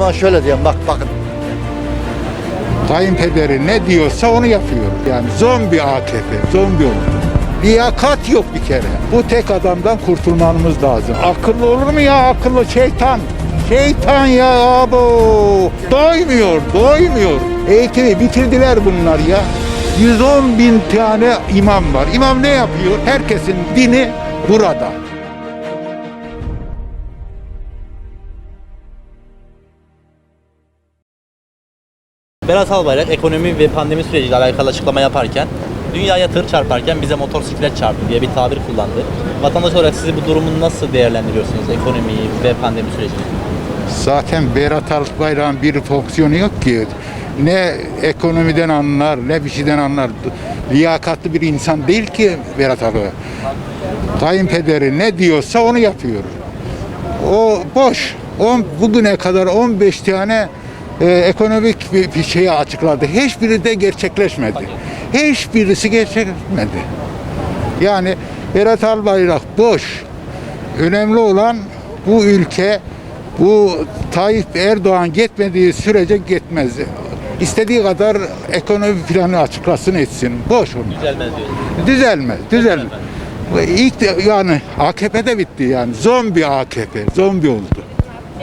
Ama şöyle diyeyim bak bakın. Kayınpederi ne diyorsa onu yapıyor. Yani zombi AKP, zombi oldu. Liyakat yok bir kere. Bu tek adamdan kurtulmamız lazım. Akıllı olur mu ya akıllı şeytan? Şeytan ya abo. Doymuyor, doymuyor. Eğitimi bitirdiler bunlar ya. 110 bin tane imam var. İmam ne yapıyor? Herkesin dini burada. Berat Albayrak ekonomi ve pandemi süreciyle alakalı açıklama yaparken dünyaya tır çarparken bize motosiklet çarptı diye bir tabir kullandı. Vatandaş olarak siz bu durumu nasıl değerlendiriyorsunuz ekonomiyi ve pandemi sürecini? Zaten Berat Albayrak'ın bir fonksiyonu yok ki. Ne ekonomiden anlar, ne bir şeyden anlar. Liyakatlı bir insan değil ki Berat Albayrak. Kayınpederi ne diyorsa onu yapıyor. O boş. On, bugüne kadar 15 tane e, ekonomik bir, bir şeyi açıkladı. Hiçbiri de gerçekleşmedi. Hiçbirisi gerçekleşmedi. Yani Berat Albayrak boş. Önemli olan bu ülke bu Tayyip Erdoğan gitmediği sürece gitmez. İstediği kadar ekonomi planı açıklasın etsin. Boş onu. Düzelmez diyorsunuz. Düzelmez, düzelmez. İlk de- yani AKP'de bitti yani. Zombi AKP, zombi oldu.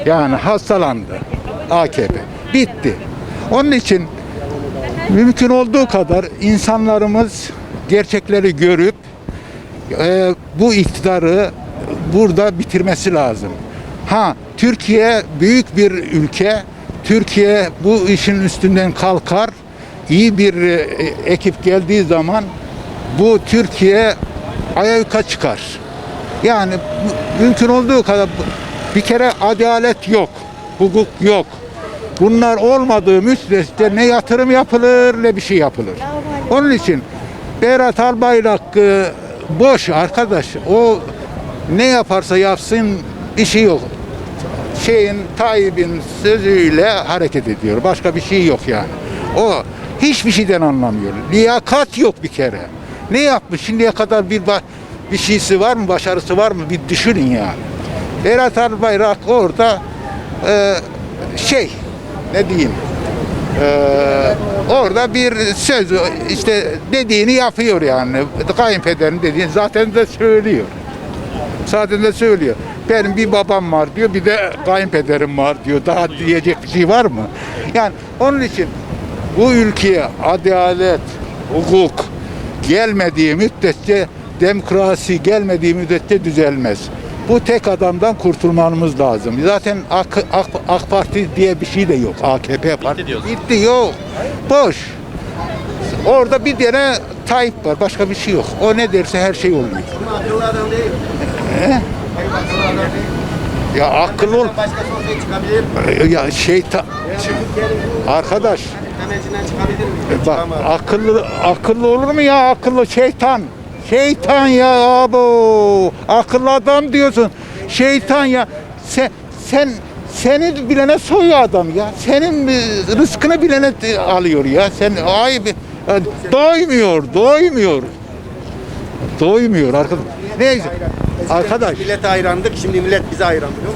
Yani hastalandı AKP. Bitti. Onun için mümkün olduğu kadar insanlarımız gerçekleri görüp e, bu iktidarı burada bitirmesi lazım. Ha Türkiye büyük bir ülke. Türkiye bu işin üstünden kalkar. İyi bir e, ekip geldiği zaman bu Türkiye ayakta çıkar. Yani mümkün olduğu kadar bir kere adalet yok, hukuk yok. Bunlar olmadığı müddetçe ne yatırım yapılır ne bir şey yapılır. Onun için Berat Albayrak e, boş arkadaş. O ne yaparsa yapsın şey yok. Şeyin Tayyip'in sözüyle hareket ediyor. Başka bir şey yok yani. O hiçbir şeyden anlamıyor. Liyakat yok bir kere. Ne yapmış şimdiye kadar bir bir şeysi var mı, başarısı var mı bir düşünün yani. Berat Albayrak orada e, şey ne diyeyim ee, orada bir söz işte dediğini yapıyor yani. Kayınpederin dediğini zaten de söylüyor. Zaten de söylüyor. Benim bir babam var diyor, bir de kayınpederim var diyor. Daha diyecek bir şey var mı? Yani onun için bu ülkeye adalet, hukuk gelmediği müddetçe, demokrasi gelmediği müddetçe düzelmez. Bu tek adamdan kurtulmamız lazım. Zaten AK, AK, AK Parti diye bir şey de yok. AKP Parti. diyorsun. Bitti yok. Boş. Orada bir tane Tayyip var. Başka bir şey yok. O ne derse her şey oluyor. Akıllı adam değil. He? Ya akıllı ol. Ya şeytan. Arkadaş bak akıllı akıllı olur mu ya akıllı şeytan. Şeytan ya abo. Akıllı adam diyorsun. Şeytan ya. Sen sen seni bilene soyuyor adam ya. Senin e, rızkını bilene de alıyor ya. Sen ay e, doymuyor, doymuyor. Doymuyor arkadaş. Neyse. Arkadaş Millete hayrandık, şimdi millet bize hayran biliyor?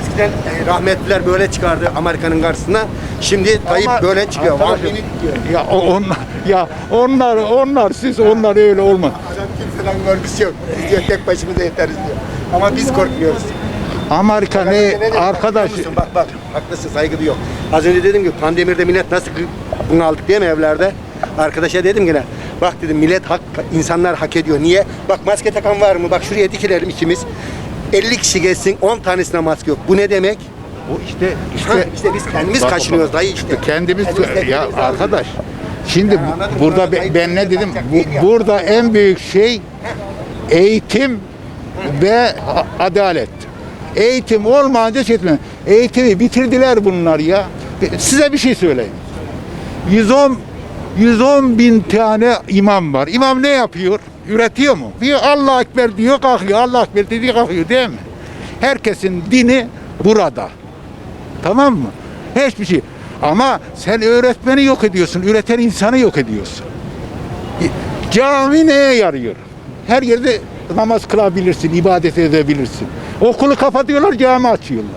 Eskiden e, rahmetliler böyle çıkardı Amerika'nın karşısına. Şimdi Tayyip Ama- böyle çıkıyor. Diyor. Ya o- onlar ya onlar onlar siz onlar öyle olmaz. Adam kimseden korkusu yok. Biz diyor tek başımıza yeteriz diyor. Ama biz korkmuyoruz. Amerika ne arkadaş biliyor musun? Bak bak haklısın saygı duyuyor. Az önce dedim ki pandemirde millet nasıl bunu aldık değil mi evlerde? Arkadaşa dedim yine bak dedim millet hak, insanlar hak ediyor. Niye? Bak maske takan var mı? Bak şuraya dikilelim ikimiz. 50 kişi gelsin 10 tanesine maske yok. Bu ne demek? o işte İşte, işte işte biz kendimiz Bak, kaşınıyoruz bak, dayı işte. kendimiz Kendimiz ya tedbirimizi arkadaş şimdi bu- burada sonra ben, ne dedim bu, burada en büyük şey eğitim ve adalet. Eğitim olmayınca şey etmiyor. Eğitimi bitirdiler bunlar ya. Size bir şey söyleyeyim. 110 110 bin tane imam var. İmam ne yapıyor? Üretiyor mu? Bir Allah Ekber diyor kalkıyor. Allah Ekber dediği kalkıyor değil mi? Herkesin dini burada. Tamam mı? Hiçbir şey. Ama sen öğretmeni yok ediyorsun. Üreten insanı yok ediyorsun. Cami neye yarıyor? Her yerde namaz kılabilirsin, ibadet edebilirsin. Okulu kapatıyorlar, cami açıyorlar.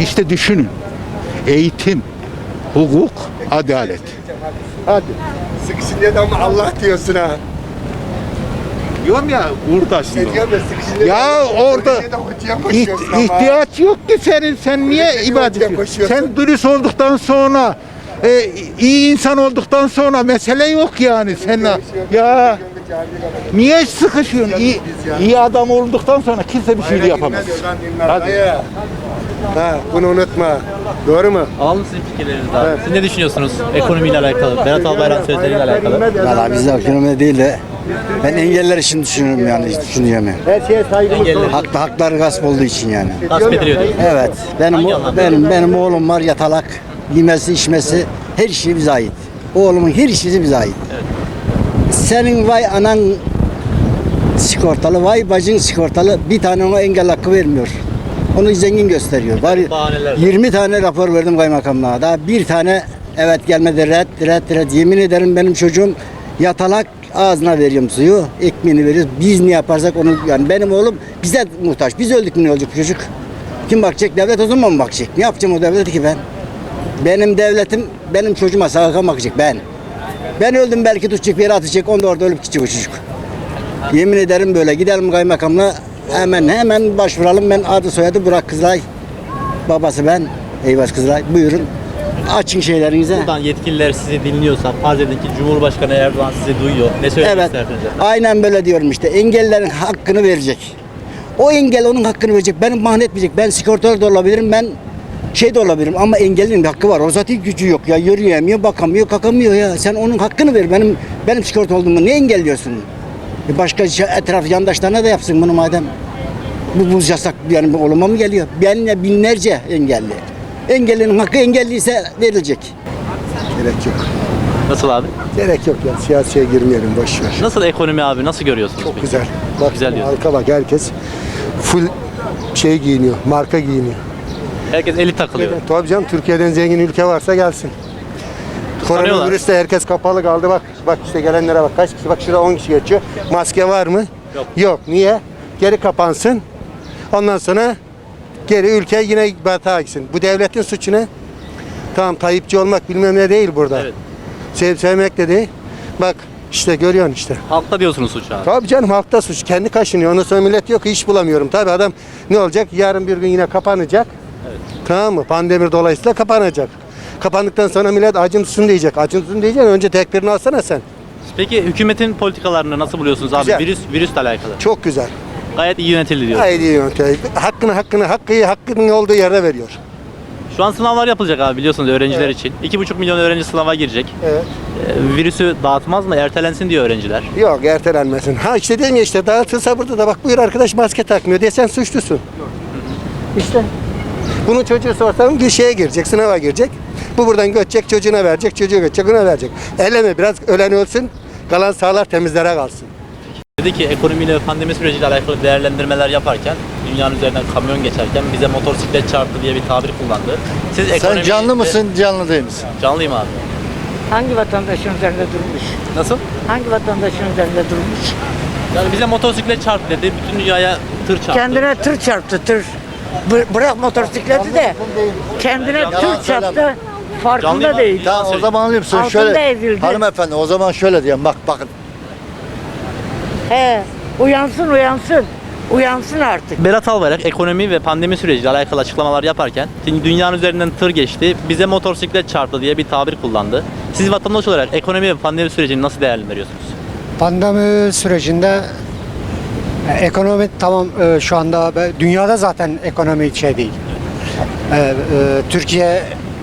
İşte düşünün. Eğitim, hukuk, adalet. Hadi. Sıkışın dedi ama Allah diyorsun ha. Diyorum ya burada diyorum ya orada de İht- ihtiyaç yok ki senin. Sen niye de ibadet ediyorsun? Sen dürüst olduktan sonra e, iyi insan olduktan sonra mesele yok yani. Sen ya niye sıkışıyorsun? İyi, iyi adam olduktan sonra kimse bir şey yapamaz. Hadi. Ha, bunu unutma. Doğru mu? Alalım sizin fikirlerinizi abi. Siz ne düşünüyorsunuz ekonomiyle alakalı? Berat Albayrak'ın sözleriyle alakalı. Valla bizde ekonomi değil de ben engeller için düşünüyorum yani hiç düşünüyorum yani. Her şeye saygımız sonsuz. Haklı hakları gasp olduğu için yani. Gasp ediliyor diyor. Evet. Benim Hangi o- anlamda? benim benim oğlum var yatalak. Yemesi içmesi her şey bize ait. Oğlumun her şeyi bize ait. Senin vay anan sigortalı, vay bacın sigortalı bir tane ona engel hakkı vermiyor. Onu zengin gösteriyor. Var bahaneler. 20 tane rapor verdim kaymakamlığa. Daha bir tane evet gelmedi red red red. Yemin ederim benim çocuğum yatalak ağzına veriyorum suyu. Ekmeğini veriyoruz. Biz ne yaparsak onu yani benim oğlum bize muhtaç. Biz öldük mü ne olacak çocuk? Kim bakacak? Devlet o zaman mı bakacak? Ne yapacağım o devleti ki ben? Benim devletim benim çocuğuma sağlıkla bakacak ben. Ben öldüm belki tutacak bir yere atacak. Onda orada ölüp gidecek o çocuk. Yemin ederim böyle gidelim kaymakamla hemen hemen başvuralım. Ben adı soyadı Burak Kızılay. Babası ben. Eyvaz Kızılay. Buyurun. Açın şeylerinize. Buradan yetkililer sizi dinliyorsa, farz edin ki Cumhurbaşkanı Erdoğan sizi duyuyor. Ne söylemek Evet. istersiniz? Aynen böyle diyorum işte. Engellerin hakkını verecek. O engel onun hakkını verecek. Benim mahnet etmeyecek. Ben sigortalı da olabilirim. Ben şey de olabilirim ama engellinin bir hakkı var. O zaten gücü yok ya. Yürüyemiyor, bakamıyor, kakamıyor ya. Sen onun hakkını ver. Benim benim sigorta olduğumu ne engelliyorsun? E Başka şey- etraf yandaşlarına da yapsın bunu madem. Bu, bu yasak yani oluma mı geliyor? Benle binlerce engelli. Engellinin hakkı engelliyse verilecek. Gerek yok. Nasıl abi? Gerek yok ya. Siyasiye girmeyelim boş ver. Nasıl ekonomi abi? Nasıl görüyorsunuz? Çok peki? güzel. Bak Güzel diyorsun. halka bak herkes full şey giyiniyor. Marka giyiniyor. Herkes eli takılıyor. Tabii canım Türkiye'den zengin ülke varsa gelsin. Koronavirüste herkes kapalı kaldı. Bak bak işte gelenlere bak. Kaç kişi? Bak şurada 10 kişi geçiyor. Maske var mı? Yok. Yok. Niye? Geri kapansın. Ondan sonra geri ülke yine batağa gitsin. Bu devletin suçu ne? Tamam Tayyipçi olmak bilmem ne değil burada. Evet. Sev, sevmek de değil. Bak işte görüyorsun işte. Halkta diyorsunuz suç abi. Tabii canım halkta suç. Kendi kaşınıyor. Ondan sonra millet yok iş bulamıyorum. Tabii adam ne olacak? Yarın bir gün yine kapanacak. Tamam mı? Pandemi dolayısıyla kapanacak. Kapandıktan sonra millet acımsın diyecek. Acımsın diyecek. Önce tekbirini alsana sen. Peki hükümetin politikalarını nasıl buluyorsunuz abi? Güzel. Virüs virüsle alakalı. Çok güzel. Gayet iyi yönetildi diyor. Gayet iyi yöntem. Hakkını hakkını hakkı hakkının olduğu yerde veriyor. Şu an sınavlar yapılacak abi biliyorsunuz öğrenciler için. 2,5 milyon öğrenci sınava girecek. Evet. Ee, virüsü dağıtmaz mı? Ertelensin diyor öğrenciler. Yok ertelenmesin. Ha işte dedim ya işte dağıtılsa burada da bak buyur arkadaş maske takmıyor desen suçlusun. İşte. Bunun çocuğu sorsam bir şeye girecek, sınava girecek. Bu buradan göçecek, çocuğuna verecek, çocuğu göçecek, ona verecek. Elleme biraz ölen ölsün, kalan sağlar temizlere kalsın. Dedi ki ekonomiyle ve pandemi süreciyle alakalı değerlendirmeler yaparken dünyanın üzerinden kamyon geçerken bize motosiklet çarptı diye bir tabir kullandı. Siz Sen ekonomiyi- canlı mısın, canlı değil misin? Canlıyım abi. Hangi vatandaşın üzerinde durmuş? Nasıl? Hangi vatandaşın üzerinde durmuş? Yani bize motosiklet çarptı dedi. Bütün dünyaya tır çarptı. Kendine tır çarptı tır. Bı- bırak motosikleti de kendine tır çarptı. Farkında mı? değil. Tamam o zaman anlayayım sen Altında şöyle. ezildi. Hanımefendi o zaman şöyle diyeyim bak bakın. He, uyansın uyansın. Uyansın artık. Berat Albayrak ekonomi ve pandemi süreciyle alakalı açıklamalar yaparken "Şimdi dünyanın üzerinden tır geçti, bize motosiklet çarptı diye bir tabir kullandı. Siz vatandaş olarak ekonomi ve pandemi sürecini nasıl değerlendiriyorsunuz? Pandemi sürecinde e, ekonomi tamam e, şu anda dünyada zaten ekonomi şey değil. E, Türkiye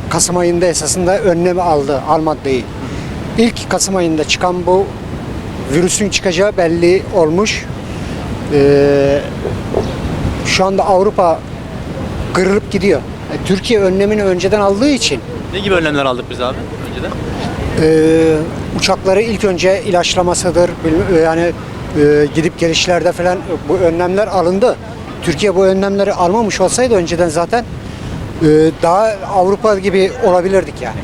Kasım ayında esasında önlemi aldı, almadı değil. İlk Kasım ayında çıkan bu virüsün çıkacağı belli olmuş. E, şu anda Avrupa kırılıp gidiyor. E, Türkiye önlemini önceden aldığı için Ne gibi önlemler aldık biz abi önceden? Ee, uçakları ilk önce ilaçlamasıdır. bilmem- Yani e, gidip gelişlerde falan bu önlemler alındı. Türkiye bu önlemleri almamış olsaydı önceden zaten e, daha Avrupa gibi olabilirdik yani.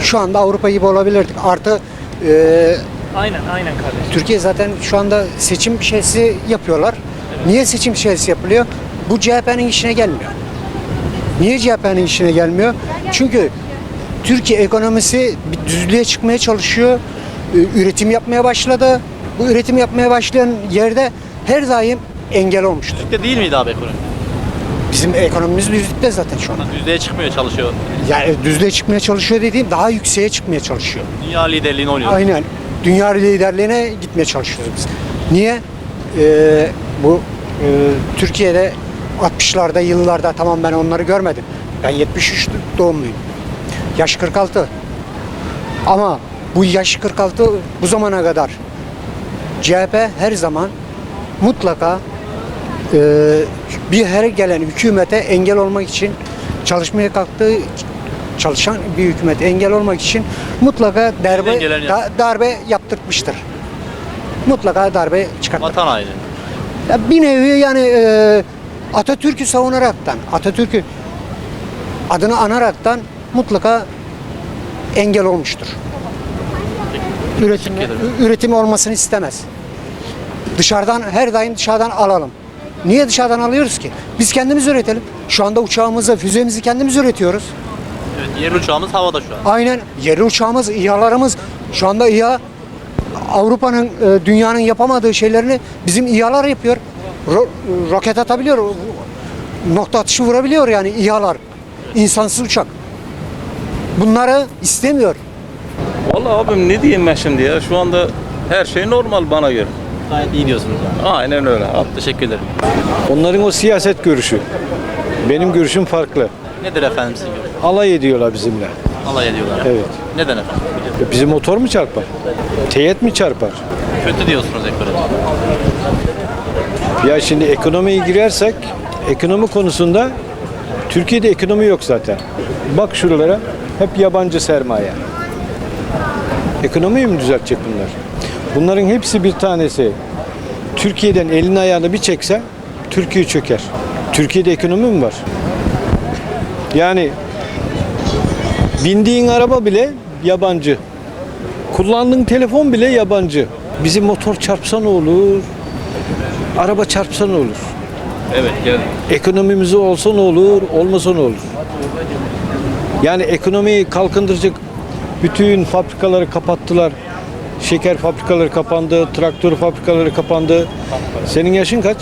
Şu anda Avrupa gibi olabilirdik. Artı e, Aynen, aynen kardeşim. Türkiye zaten şu anda seçim şeysi yapıyorlar. Niye seçim şeysi yapılıyor? Bu CHP'nin işine gelmiyor. Niye CHP'nin işine gelmiyor? Çünkü Türkiye ekonomisi bir düzlüğe çıkmaya çalışıyor. Üretim yapmaya başladı. Bu üretim yapmaya başlayan yerde her daim engel olmuştur. Düzlükte değil miydi abi ekonomi? Bizim ekonomimiz düzlükte zaten şu anda. Düzlüğe çıkmıyor çalışıyor. Yani düzlüğe çıkmaya çalışıyor dediğim daha yükseğe çıkmaya çalışıyor. Dünya liderliğini oynuyor. Aynen. Dünya liderliğine gitmeye çalışıyoruz biz. Niye? Ee, bu e, Türkiye'de 60'larda yıllarda tamam ben onları görmedim. Ben 73 doğumluyum. Yaş 46. Ama bu yaş 46 bu zamana kadar CHP her zaman mutlaka e, bir her gelen hükümete engel olmak için çalışmaya kalktığı çalışan bir hükümet engel olmak için mutlaka darbe da- darbe yaptırmıştır. Mutlaka darbe çıkartır. Vatan haini. Ya bir nevi yani e, Atatürk'ü savunaraktan, Atatürk'ü adını anaraktan mutlaka engel olmuştur. Üretim, üretim olmasını istemez. Dışarıdan her daim dışarıdan alalım. Niye dışarıdan alıyoruz ki? Biz kendimiz üretelim. Şu anda uçağımızı, füzemizi kendimiz üretiyoruz. Evet, yerli uçağımız havada şu an. Aynen yerli uçağımız, İHA'larımız şu anda İHA Avrupa'nın, e, dünyanın yapamadığı şeylerini bizim İHA'lar yapıyor. Ro- roket atabiliyor, nokta atışı vurabiliyor yani İHA'lar. İnsansız uçak. Bunları istemiyor. Vallahi abim ne diyeyim ben şimdi ya şu anda her şey normal bana göre. Gayet iyi diyorsunuz yani. Aynen öyle abi. Teşekkür ederim. Onların o siyaset görüşü. Benim görüşüm farklı. Nedir efendim sizin görüşünüz? Alay ediyorlar bizimle. Alay ediyorlar. Evet. Neden efendim? E, Bizim motor mu çarpar? Teyit mi çarpar? Kötü diyorsunuz ekonomi. Ya şimdi ekonomiye girersek, ekonomi konusunda Türkiye'de ekonomi yok zaten. Bak şuralara, hep yabancı sermaye. Ekonomiyi mi düzeltecek bunlar? Bunların hepsi bir tanesi. Türkiye'den elini ayağını bir çekse, Türkiye çöker. Türkiye'de ekonomi mi var? Yani bindiğin araba bile yabancı. Kullandığın telefon bile yabancı. Bizim motor çarpsa ne olur? Araba çarpsa ne olur? Evet gel. Ekonomimiz olsa ne olur, olmasa ne olur? Yani ekonomiyi kalkındıracak bütün fabrikaları kapattılar. Şeker fabrikaları kapandı, traktör fabrikaları kapandı. Senin yaşın kaç?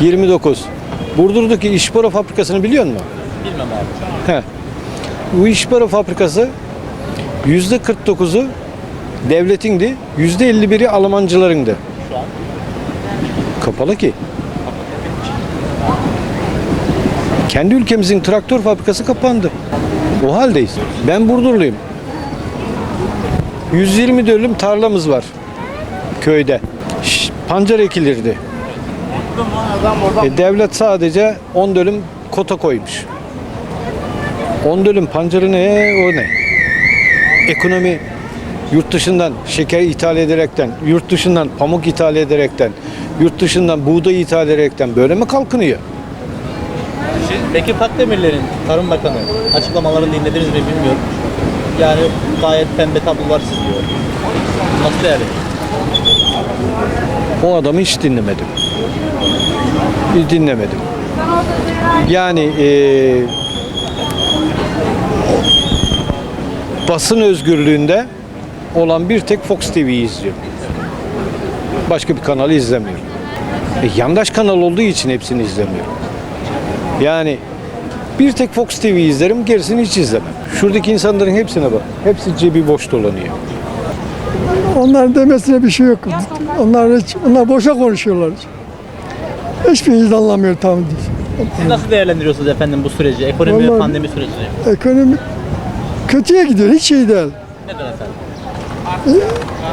29. 29. Burdur'daki İşbora fabrikasını biliyor musun? Bilmem abi. He. Bu İşbora fabrikası yüzde 49'u devletindi, yüzde 51'i Almancılarındı. Şu an Kapalı ki. Kendi ülkemizin traktör fabrikası kapandı. O haldeyiz. Ben Burdurluyum. 120 dönüm tarlamız var köyde. Şş, Pancar ekilirdi. E, devlet sadece 10 dönüm kota koymuş. 10 dönüm pancarı ne o ne? Ekonomi yurt dışından şeker ithal ederekten, yurt dışından pamuk ithal ederekten, yurt dışından buğday ithal ederekten böyle mi kalkınıyor? Bekir Pakdemirler'in Tarım Bakanı açıklamalarını dinlediniz mi bilmiyorum. Yani gayet pembe tablolar çiziyor. Nasıl değerlendiriyorsunuz? O adamı hiç dinlemedim. Dinlemedim. Yani eee, basın özgürlüğünde olan bir tek Fox TV'yi izliyorum. Başka bir kanalı izlemiyorum. E, yandaş kanal olduğu için hepsini izlemiyorum. Yani bir tek Fox TV izlerim, gerisini hiç izlemem. Şuradaki insanların hepsine bak. Hepsi cebi boş dolanıyor. Onların demesine bir şey yok. Onlar hiç, onlar boşa konuşuyorlar. Hiçbiriniz anlamıyor tam değil. Siz nasıl değerlendiriyorsunuz efendim bu süreci, ekonomi ve Vallahi- pandemi sürecini? Ekonomi kötüye gidiyor. Hiç şey değil. Neden efendim?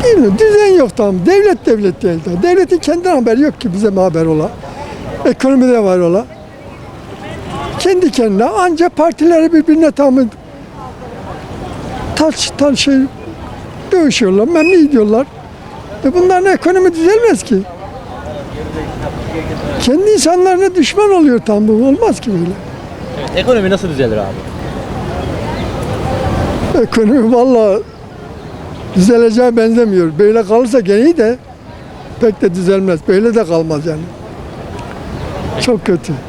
Bilmiyorum, düzen yok tam. Devlet devlet değil. Tam. Devletin kendi haberi yok ki bize mi haber ola. Ekonomide var ola. Kendi kendine ancak partileri birbirine tam taş tal şey dövüşüyorlar, memnun ediyorlar. E bunların ekonomi düzelmez ki. Kendi insanlarına düşman oluyor tam bu. Olmaz ki böyle. Evet, ekonomi nasıl düzelir abi? Ekonomi valla düzeleceğe benzemiyor. Böyle kalırsa gene iyi de pek de düzelmez. Böyle de kalmaz yani. Çok kötü.